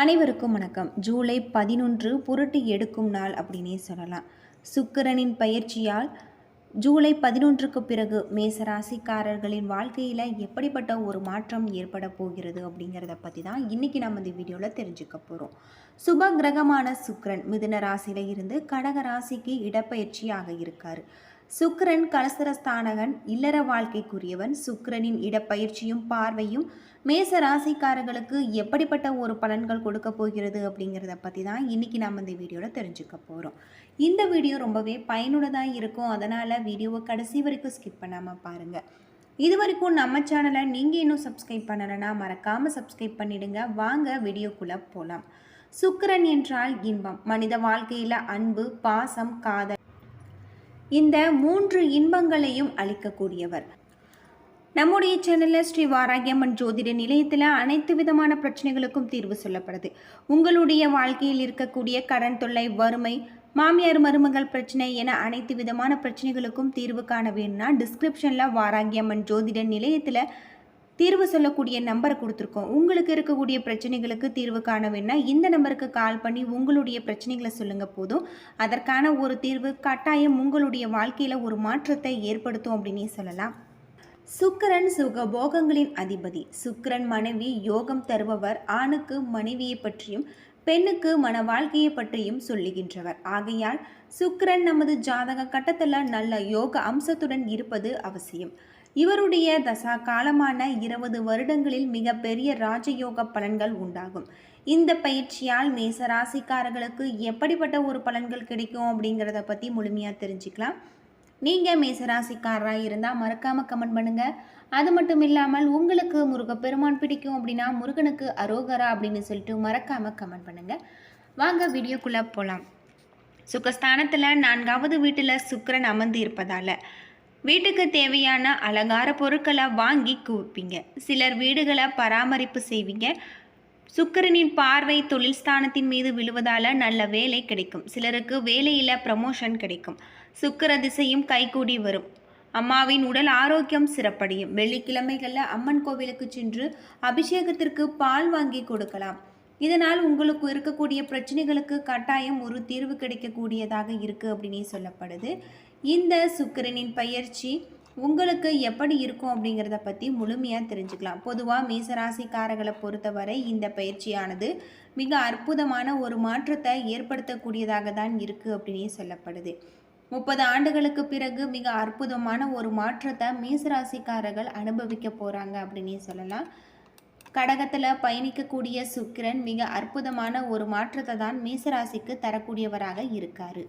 அனைவருக்கும் வணக்கம். ஜூலை பதினொன்று புரட்டி எடுக்கும் நாள் அப்படின்னே சொல்லலாம். சுக்கிரனின் பயிற்சியால் ஜூலை பதினொன்றுக்கு பிறகு மேச ராசிக்காரர்களின் வாழ்க்கையில் எப்படிப்பட்ட ஒரு மாற்றம் ஏற்பட போகிறது அப்படிங்கிறத பற்றி தான் இன்றைக்கி நம்ம இந்த வீடியோவில் தெரிஞ்சுக்க போகிறோம் சுப கிரகமான சுக்ரன் மிதுன ராசியில் இருந்து கடக ராசிக்கு இடப்பெயர்ச்சியாக இருக்கார். சுக்கரன் கலசரஸ்தானகன் இல்லற வாழ்க்கைக்குரியவன். சுக்கரனின் இடப்பயிற்சியும் பார்வையும் மேச ராசிக்காரர்களுக்கு எப்படிப்பட்ட ஒரு பலன்கள் கொடுக்க போகிறது அப்படிங்கிறத பற்றி தான் இன்றைக்கி நாம் இந்த வீடியோவில் தெரிஞ்சுக்க போகிறோம் இந்த வீடியோ ரொம்பவே பயனுள்ளதாக இருக்கும். அதனால் வீடியோவை கடைசி வரைக்கும் ஸ்கிப் பண்ணாமல் பாருங்கள் இது வரைக்கும் நம்ம சேனலை நீங்கள் இன்னும் சப்ஸ்கிரைப் பண்ணலைன்னா மறக்காமல் சப்ஸ்கிரைப் பண்ணிடுங்க. வாங்க வீடியோக்குள்ளே போகலாம் சுக்கரன் என்றால் இன்பம். மனித வாழ்க்கையில் அன்பு பாசம் காதல் இந்த மூன்று இன்பங்களையும் அளிக்கக்கூடியவர். நம்முடைய சேனலில் ஸ்ரீ வாராகியம்மன் ஜோதிட நிலையத்தில் அனைத்து விதமான பிரச்சனைகளுக்கும் தீர்வு சொல்லப்படுது. உங்களுடைய வாழ்க்கையில் இருக்கக்கூடிய கடன் தொல்லை வறுமை மாமியார் மருமகள் பிரச்சனை என அனைத்து விதமான பிரச்சனைகளுக்கும் தீர்வு காண வேணும்னா டிஸ்கிரிப்ஷனில் வாராகியம்மன் ஜோதிட நிலையத்தில் தீர்வு சொல்லக்கூடிய நம்பரை கொடுத்துருக்கோம். உங்களுக்கு இருக்கக்கூடிய பிரச்சனைகளுக்கு தீர்வு காண வேணா இந்த நம்பருக்கு கால் பண்ணி உங்களுடைய பிரச்சனைகளை சொல்லுங்க போதும். அதற்கான ஒரு தீர்வு கட்டாயம் உங்களுடைய வாழ்க்கையில் ஒரு மாற்றத்தை ஏற்படுத்தும் அப்படின்னே சொல்லலாம். சுக்கிரன் சுகபோகங்களின் அதிபதி. சுக்கரன் மனைவி யோகம் தருபவர் ஆணுக்கு மனைவியை பற்றியும் பெண்ணுக்கு மன வாழ்க்கையை பற்றியும் சொல்லுகின்றவர். ஆகையால் சுக்கரன் நமது ஜாதக கட்டத்தில் நல்ல யோக அம்சத்துடன் இருப்பது அவசியம். இவருடைய தசா காலமான இருபது வருடங்களில் மிகப்பெரிய ராஜயோக பலன்கள் உண்டாகும். இந்த பயிற்சியால் மேச ராசிக்காரர்களுக்கு எப்படிப்பட்ட ஒரு பலன்கள் கிடைக்கும் அப்படிங்கிறத பற்றி முழுமையாக தெரிஞ்சுக்கலாம். நீங்கள் மேசராசிக்காரராக இருந்தால் மறக்காமல் கமெண்ட் பண்ணுங்கள் அது மட்டும் இல்லாமல் உங்களுக்கு முருகப்பெருமான் பிடிக்கும் அப்படின்னா முருகனுக்கு அரோகரா அப்படின்னு சொல்லிட்டு மறக்காமல் கமெண்ட் பண்ணுங்கள் வாங்க வீடியோக்குள்ளே போகலாம் சுகஸ்தானத்தில் நான்காவது வீட்டில் சுக்கரன் அமர்ந்து இருப்பதால் வீட்டுக்கு தேவையான அலங்கார பொருட்களை வாங்கி குவிப்பீங்க சிலர் வீடுகளை பராமரிப்பு செய்வீங்க. சுக்கிரனின் பார்வை தொழில் ஸ்தானத்தின் மீது விழுவதால் நல்ல வேலை கிடைக்கும். சிலருக்கு வேலையில் ப்ரமோஷன் கிடைக்கும். சுக்கர திசையும் கைகூடி வரும். அம்மாவின் உடல் ஆரோக்கியம் சிறப்படையும். வெள்ளிக்கிழமைகளில் அம்மன் கோவிலுக்கு சென்று அபிஷேகத்திற்கு பால் வாங்கி கொடுக்கலாம். இதனால் உங்களுக்கு இருக்கக்கூடிய பிரச்சனைகளுக்கு கட்டாயம் ஒரு தீர்வு கிடைக்கக்கூடியதாக இருக்குது அப்படின்னு சொல்லப்படுது. இந்த சுக்கிரனின் பயிற்சி உங்களுக்கு எப்படி இருக்கும் அப்படிங்கிறத பற்றி முழுமையாக தெரிஞ்சுக்கலாம். பொதுவாக மேசராசிக்காரர்களை பொறுத்தவரை இந்த பயிற்சியானது மிக அற்புதமான ஒரு மாற்றத்தை ஏற்படுத்தக்கூடியதாக தான் இருக்குது அப்படின்னே சொல்லப்படுது. முப்பது ஆண்டுகளுக்கு பிறகு மிக அற்புதமான ஒரு மாற்றத்தை மேசராசிக்காரர்கள் அனுபவிக்க போகிறாங்க அப்படின்னே சொல்லலாம். கடகத்தில் பயணிக்கக்கூடிய சுக்கிரன் மிக அற்புதமான ஒரு மாற்றத்தை தான் மேசராசிக்கு தரக்கூடியவராக இருக்காரு.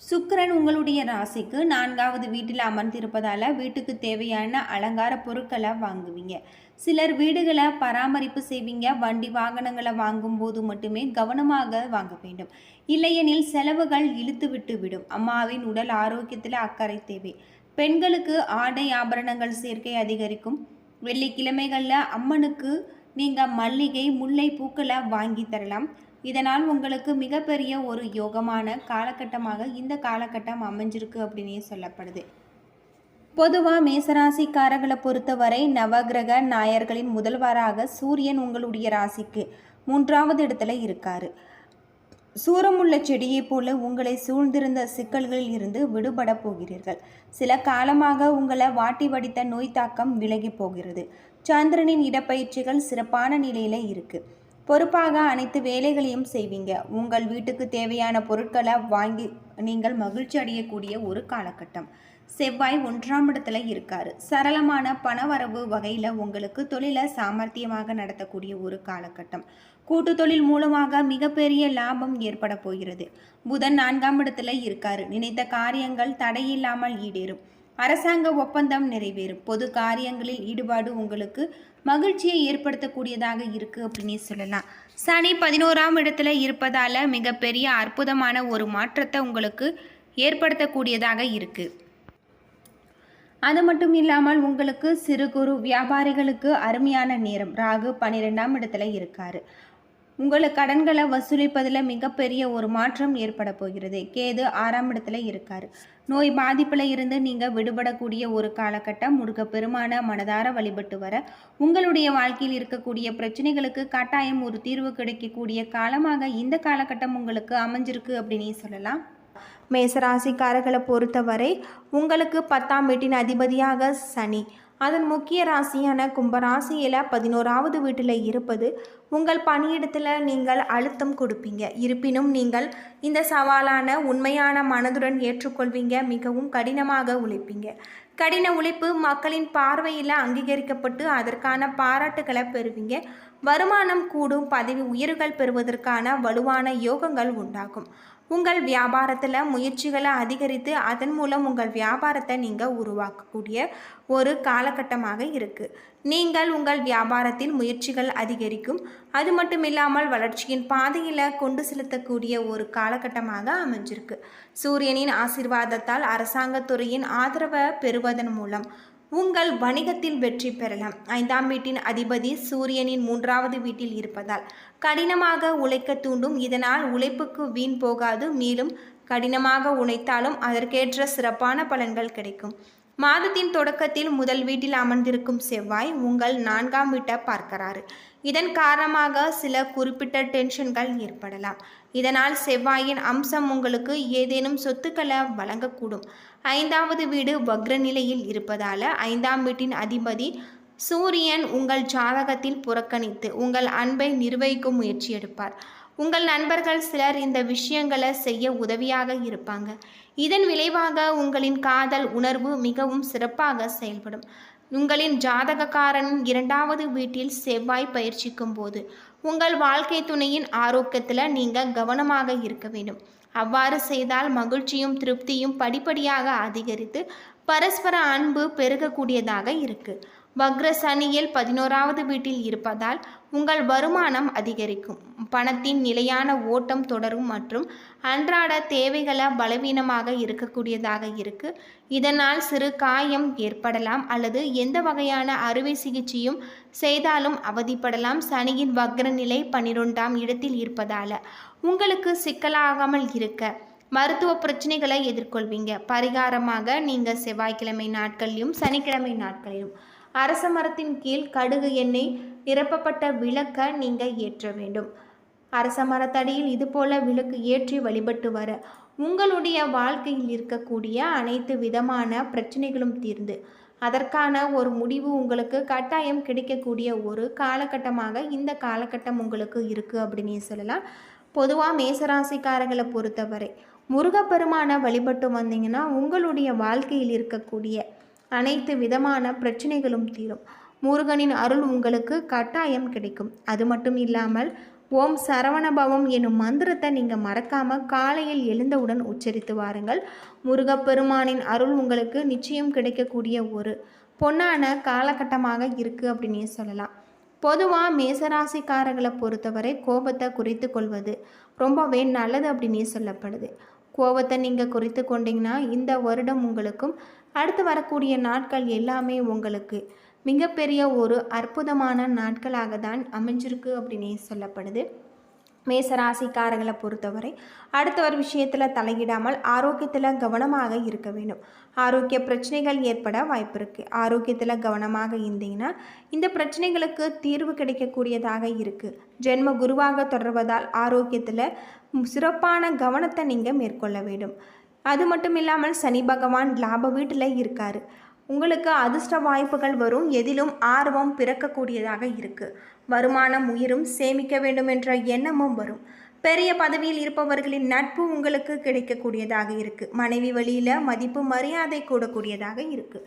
சுக்கிரன் உங்களுடைய ராசிக்கு நான்காவது வீட்டில் அமர்ந்திருப்பதால் வீட்டுக்கு தேவையான அலங்கார பொருட்களை வாங்குவீங்க. சிலர் வீடுகளை பராமரிப்பு செய்வீங்க. வண்டி வாகனங்களை வாங்கும்போது மட்டுமே கவனமாக வாங்க வேண்டும். இல்லையெனில் செலவுகள் இழுத்து விட்டு விடும். அம்மாவின் உடல் ஆரோக்கியத்தில் அக்கறை தேவை. பெண்களுக்கு ஆடை ஆபரணங்கள் சேர்க்கை அதிகரிக்கும். வெள்ளிக்கிழமைகளில் அம்மனுக்கு நீங்கள் மல்லிகை முல்லை பூக்களை வாங்கி தரலாம். இதனால் உங்களுக்கு மிகப்பெரிய ஒரு யோகமான காலகட்டமாக இந்த காலகட்டம் அமைஞ்சிருக்கு அப்படின்னே சொல்லப்படுது. பொதுவாக மேசராசிக்காரர்களை பொறுத்தவரை நவகிரக நாயர்களின் முதல்வராக சூரியன் உங்களுடைய ராசிக்கு மூன்றாவது இடத்துல இருக்கார். சூரமுள்ள செடியைப் போல உங்களை சூழ்ந்திருந்த சிக்கல்களில் இருந்து விடுபட போகிறீர்கள். சில காலமாக உங்களை வாட்டி வடித்த நோய் தாக்கம் விலகி போகிறது. சந்திரனின் இடப்பயிற்சிகள் சிறப்பான நிலையில் இருக்குது பொறுப்பாக அனைத்து வேலைகளையும் செய்வீங்க. உங்கள் வீட்டுக்கு தேவையான பொருட்களை வாங்கி நீங்கள் மகிழ்ச்சி அடையக்கூடிய ஒரு காலகட்டம். செவ்வாய் ஒன்றாம் இடத்துல இருக்காரு. சரளமான பணவரவு வகையில் உங்களுக்கு தொழிலை சாமர்த்தியமாக நடத்தக்கூடிய ஒரு காலகட்டம். கூட்டு தொழில் மூலமாக மிகப்பெரிய லாபம் ஏற்பட போகிறது. புதன் நான்காம் இடத்துல இருக்காரு. நினைத்த காரியங்கள் தடையில்லாமல் ஈடேறும். அரசாங்க ஒப்பந்தம் நிறைவேறும். பொது காரியங்களில் ஈடுபாடு உங்களுக்கு மகிழ்ச்சியை ஏற்படுத்தக்கூடியதாக இருக்கு அப்படின்னு சொல்லலாம். சனி பதினோராம் இடத்துல இருப்பதால மிகப்பெரிய அற்புதமான ஒரு மாற்றத்தை உங்களுக்கு ஏற்படுத்தக்கூடியதாக இருக்கு. அது மட்டும் இல்லாமல் உங்களுக்கு சிறு குறு வியாபாரிகளுக்கு அருமையான நேரம். ராகு பன்னிரெண்டாம் இடத்துல இருக்காரு. உங்களை கடன்களை வசூலிப்பதில் மிகப்பெரிய ஒரு மாற்றம் ஏற்பட போகிறது. கேது ஆறாம் இடத்துல இருக்கார். நோய் பாதிப்பில் இருந்து நீங்கள் விடுபடக்கூடிய ஒரு காலகட்டம் முருக பெருமான மனதார வழிபட்டு வர உங்களுடைய வாழ்க்கையில் இருக்கக்கூடிய பிரச்சனைகளுக்கு கட்டாயம் ஒரு தீர்வு கிடைக்கக்கூடிய காலமாக இந்த காலகட்டம் உங்களுக்கு அமைஞ்சிருக்கு அப்படின்னு சொல்லலாம். மேசராசிக்காரர்களை பொறுத்தவரை உங்களுக்கு பத்தாம் வீட்டின் அதிபதியாக சனி. அதன் முக்கிய ராசியான கும்பராசியில் பதினோராவது வீட்டில் இருப்பது உங்கள் பணியிடத்தில் நீங்கள் அழுத்தம் கொடுப்பீங்க. இருப்பினும் நீங்கள் இந்த சவாலான உண்மையான மனதுடன் ஏற்றுக்கொள்வீங்க மிகவும் கடினமாக உழைப்பீங்க. கடின உழைப்பு மக்களின் பார்வையில் அங்கீகரிக்கப்பட்டு அதற்கான பாராட்டுகளை பெறுவீங்க. வருமானம் கூடும் பதவி உயர்வுகள் பெறுவதற்கான வலுவான யோகங்கள் உண்டாகும். உங்கள் வியாபாரத்தில் முயற்சிகளை அதிகரித்து அதன் மூலம் உங்கள் வியாபாரத்தை நீங்கள் உருவாக்கக்கூடிய ஒரு காலகட்டமாக இருக்குது நீங்கள் உங்கள் வியாபாரத்தில் முயற்சிகள் அதிகரிக்கும். அது மட்டும் இல்லாமல் வளர்ச்சியின் பாதையில் கொண்டு செலுத்தக்கூடிய ஒரு காலகட்டமாக அமைஞ்சிருக்கு. சூரியனின் ஆசிர்வாதத்தால் அரசாங்கத்துறையின் ஆதரவை பெறுவதன் மூலம் உங்கள் வணிகத்தில் வெற்றி பெறலாம். ஐந்தாம் வீட்டின் அதிபதி சூரியனின் மூன்றாவது வீட்டில் இருப்பதால் கடினமாக உழைக்க தூண்டும். இதனால் உழைப்புக்கு வீண் போகாது. மேலும் கடினமாக உழைத்தாலும் அதற்கேற்ற சிறப்பான பலன்கள் கிடைக்கும். மாதத்தின் தொடக்கத்தில் முதல் வீட்டில் அமர்ந்திருக்கும் செவ்வாய் உங்கள் நான்காம் வீட்டை பார்க்கிறாரு. இதன் காரணமாக சில குறிப்பிட்ட டென்ஷன்கள் ஏற்படலாம். இதனால் செவ்வாயின் அம்சம் உங்களுக்கு ஏதேனும் சொத்துக்களை வழங்கக்கூடும். ஐந்தாவது வீடு வக்ர நிலையில் இருப்பதால் ஐந்தாம் வீட்டின் அதிபதி சூரியன் உங்கள் ஜாதகத்தில் புறக்கணித்து உங்கள் அன்பை நிர்வகிக்கும் முயற்சி எடுப்பார். உங்கள் நண்பர்கள் சிலர் இந்த விஷயங்களை செய்ய உதவியாக இருப்பாங்க. இதன் விளைவாக உங்களின் காதல் உணர்வு மிகவும் சிறப்பாக செயல்படும். உங்களின் ஜாதகக்காரன் இரண்டாவது வீட்டில் செவ்வாய் பயிற்சிக்கும் போது உங்கள் வாழ்க்கை துணையின் ஆரோக்கியத்தில் நீங்கள் கவனமாக இருக்க வேண்டும். அவ்வாறு செய்தால் மகிழ்ச்சியும் திருப்தியும் படிப்படியாக அதிகரித்து பரஸ்பர அன்பு பெருகக்கூடியதாக இருக்குது வக்ர சனியில் பதினோராவது வீட்டில் இருப்பதால் உங்கள் வருமானம் அதிகரிக்கும். பணத்தின் நிலையான ஓட்டம் தொடரும் மற்றும் அன்றாட தேவைகளை பலவீனமாக இருக்கக்கூடியதாக இருக்கு. இதனால் சிறு காயம் ஏற்படலாம் அல்லது எந்த வகையான அறுவை சிகிச்சையும் செய்தாலும் அவதிப்படலாம். சனியின் வக்ர நிலை பன்னிரெண்டாம் இடத்தில் இருப்பதால் உங்களுக்கு சிக்கலாகாமல் இருக்க மருத்துவ பிரச்சனைகளை எதிர்கொள்வீங்க. பரிகாரமாக நீங்கள் செவ்வாய்க்கிழமை நாட்களிலும் சனிக்கிழமை நாட்களிலும் அரச மரத்தின் கீழ் கடுகு எண்ணெய் நிரப்பப்பட்ட விளக்க நீங்கள் ஏற்ற வேண்டும். அரச மரத்தடியில் இதுபோல விளக்கு ஏற்றி வழிபட்டு வர உங்களுடைய வாழ்க்கையில் இருக்கக்கூடிய அனைத்து விதமான பிரச்சனைகளும் தீர்ந்து அதற்கான ஒரு முடிவு உங்களுக்கு கட்டாயம் கிடைக்கக்கூடிய ஒரு காலகட்டமாக இந்த காலகட்டம் உங்களுக்கு இருக்குது அப்படின்னு சொல்லலாம். பொதுவாக மேசராசிக்காரர்களை பொறுத்தவரை முருகப்பெருமானை வழிபட்டு வந்தீங்கன்னா உங்களுடைய வாழ்க்கையில் இருக்கக்கூடிய அனைத்து விதமான பிரச்சனைகளும் தீரும். முருகனின் அருள் உங்களுக்கு கட்டாயம் கிடைக்கும். அது மட்டும் இல்லாமல் ஓம் சரவணபவம் எனும் மந்திரத்தை நீங்கள் மறக்காமல் காலையில் எழுந்தவுடன் உச்சரித்து வாருங்கள். முருகப்பெருமானின் அருள் உங்களுக்கு நிச்சயம் கிடைக்கக்கூடிய ஒரு பொன்னான காலகட்டமாக இருக்குது அப்படின்னே சொல்லலாம். பொதுவாக மேசராசிக்காரர்களை பொறுத்தவரை கோபத்தை குறைத்து கொள்வது ரொம்பவே நல்லது அப்படின்னே சொல்லப்படுது. கோபத்தை நீங்கள் குறைத்து கொண்டீங்கன்னா இந்த வருடம் உங்களுக்கும் அடுத்து வரக்கூடிய நாட்கள் எல்லாமே உங்களுக்கு மிகப்பெரிய ஒரு அற்புதமான நாட்களாக தான் அமைஞ்சிருக்கு அப்படின்னே சொல்லப்படுது. மேசராசிக்காரர்களை பொறுத்தவரை அடுத்த ஒரு விஷயத்தில் தலையிடாமல் ஆரோக்கியத்தில் கவனமாக இருக்க வேண்டும். ஆரோக்கிய பிரச்சனைகள் ஏற்பட வாய்ப்பு இருக்குது ஆரோக்கியத்தில் கவனமாக இருந்தீங்கன்னா இந்த பிரச்சனைகளுக்கு தீர்வு கிடைக்கக்கூடியதாக இருக்குது ஜென்ம குருவாக தொடர்வதால் ஆரோக்கியத்தில் சிறப்பான கவனத்தை நீங்கள் மேற்கொள்ள வேண்டும். அது மட்டும் இல்லாமல் சனி பகவான் லாப வீட்டில் இருக்கார். உங்களுக்கு அதிர்ஷ்ட வாய்ப்புகள் வரும். எதிலும் ஆர்வம் பிறக்கக்கூடியதாக இருக்குது வருமானம் உயிரும் சேமிக்க வேண்டும் என்ற எண்ணமும் வரும். பெரிய பதவியில் இருப்பவர்களின் நட்பு உங்களுக்கு கிடைக்கக்கூடியதாக இருக்குது மனைவி வழியில் மதிப்பு மரியாதை கூடக்கூடியதாக இருக்குது